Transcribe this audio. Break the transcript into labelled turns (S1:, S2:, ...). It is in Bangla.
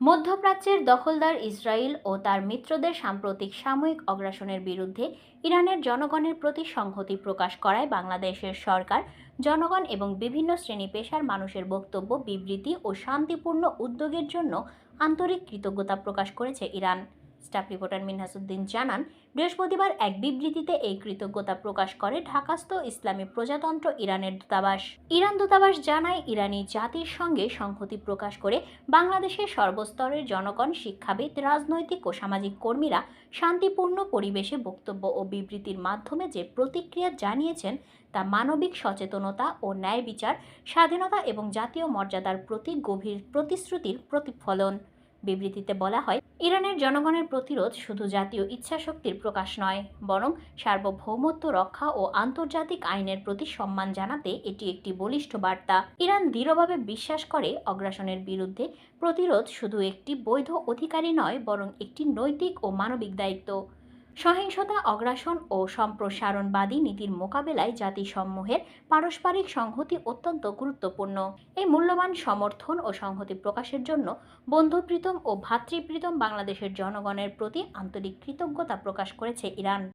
S1: মধ্যপ্রাচ্যের দখলদার ইসরায়েল ও তার মিত্রদের সাম্প্রতিক সাময়িক অগ্রাসনের বিরুদ্ধে ইরানের জনগণের প্রতি সংহতি প্রকাশ করায় বাংলাদেশের সরকার, জনগণ এবং বিভিন্ন শ্রেণি পেশার মানুষের বক্তব্য, বিবৃতি ও শান্তিপূর্ণ উদ্যোগের জন্য আন্তরিক কৃতজ্ঞতা প্রকাশ করেছে ইরান। স্টাফ রিপোর্টার মিনহাসুদ্দিন জানান, বৃহস্পতিবার এক বিবৃতিতে এই কৃতজ্ঞতা প্রকাশ করে ঢাকাস্থ ইসলামী প্রজাতন্ত্র ইরানের দূতাবাস। ইরান দূতাবাস জানায়, ইরানি জাতির সঙ্গে সংহতি প্রকাশ করে বাংলাদেশের সর্বস্তরের জনগণ, শিক্ষাবিদ, রাজনৈতিক ও সামাজিক কর্মীরা শান্তিপূর্ণ পরিবেশে বক্তব্য ও বিবৃতির মাধ্যমে যে প্রতিক্রিয়া জানিয়েছেন, তা মানবিক সচেতনতা ও ন্যায় বিচার, স্বাধীনতা এবং জাতীয় মর্যাদার প্রতি গভীর প্রতিশ্রুতির প্রতিফলন। বিবৃতিতে বলা হয়, ইরানের জনগণের প্রতিরোধ শুধু জাতীয় ইচ্ছাশক্তির প্রকাশ নয়, বরং সার্বভৌমত্ব রক্ষা ও আন্তর্জাতিক আইনের প্রতি সম্মান জানাতে এটি একটি বলিষ্ঠ বার্তা। ইরান দৃঢ়ভাবে বিশ্বাস করে অগ্রাসনের বিরুদ্ধে প্রতিরোধ শুধু একটি বৈধ অধিকারী নয়, বরং একটি নৈতিক ও মানবিক দায়িত্ব। সহিংসতা, অগ্রাসন ও সম্প্রসারণবাদী নীতির মোকাবেলায় জাতিসমূহের পারস্পরিক সংহতি অত্যন্ত গুরুত্বপূর্ণ। এই মূল্যবান সমর্থন ও সংহতি প্রকাশের জন্য বন্ধুপ্রীতম ও ভ্রাতৃপ্রীতম বাংলাদেশের জনগণের প্রতি আন্তরিক কৃতজ্ঞতা প্রকাশ করেছে ইরান।